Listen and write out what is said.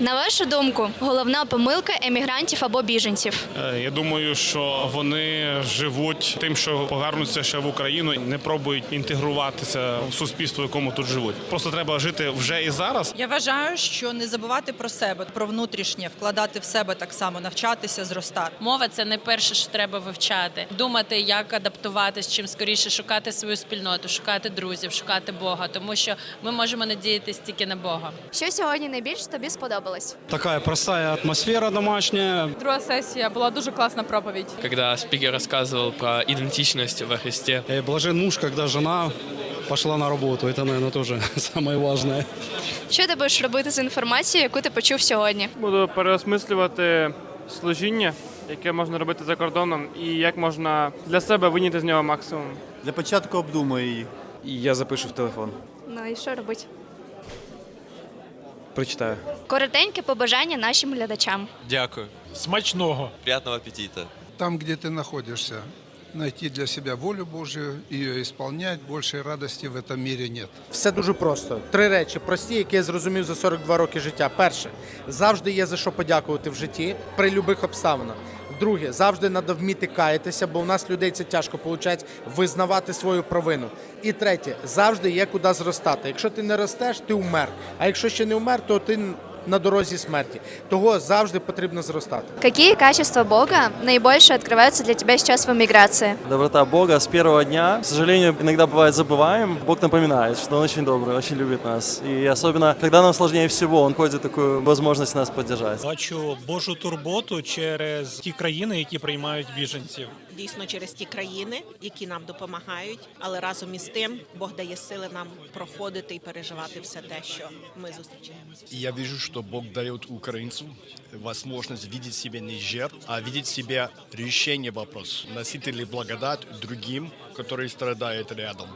На вашу думку, головна помилка емігрантів або біженців? Е, Я думаю, що вони живуть тим, що повернуться ще в Україну, і не пробують інтегруватися в суспільство, в якому тут живуть. Просто треба жити вже і зараз. Я вважаю, що не забувати про себе, про внутрішнє, вкладати в себе так само, навчатися, зростати. Мова це не перше, що треба вивчати. Думати, як адаптуватись, чим скоріше шукати свою спільноту, шукати друзів, шукати Бога, тому що ми можемо надіятися тільки на Бога. Що сьогодні найбільше тобі сподобалось? Такая простая атмосфера домашняя. Друга сесія була дуже класна проповідь. когда спикер рассказывал про идентичность во Христе. И блажен муж, когда жена пошла на работу. Это, наверное, тоже самое важное. Що ти будеш робити з інформацією, яку ти почув сьогодні? Буду переосмислювати служіння, яке можна робити за кордоном, і як можна для себе виняти з нього максимум. Для початку обдумаю її. І я запишу в телефон. Ну і що робити? Прочитаю. Коротеньке побажання нашим глядачам. Дякую. Смачного. Приятного аппетита. Там, где ты находишься, найти для себя волю Божью, ее исполнять, большей радости в этом мире нет. Все дуже просто. Три речі прості, які я зрозумів за 42 роки життя. Перше, завжди є за що подякувати в житті при будь-яких обставинах. Друге, завжди треба вміти каятися, бо у нас людей це тяжко виходить, визнавати свою провину. І третє, завжди є куди зростати. Якщо ти не ростеш, ти вмер. А якщо ще не вмер, то ти на дорозі смерті. Того завжди потрібно зростати. Какие качества Бога наибольше открываются для тебя сейчас в эмиграции? Доброта Бога с первого дня. К сожалению, иногда бывает забываем. Бог напоминает, что Он очень добрый, очень любит нас. И особенно, когда нам сложнее всего, Он ходит такую возможность нас поддержать. Бачу Божу турботу через ті країни, які приймають біженців. Дійсно через ті країни, які нам допомагають, але разом із тим Бог дає сили нам проходити і переживати все те, що ми зустрічаємо. Я вижу, що Бог дає украинцу можливість видеть себе не жертв, а видеть себе рішення вопроса, носителі благодать другим, які страдають рядом.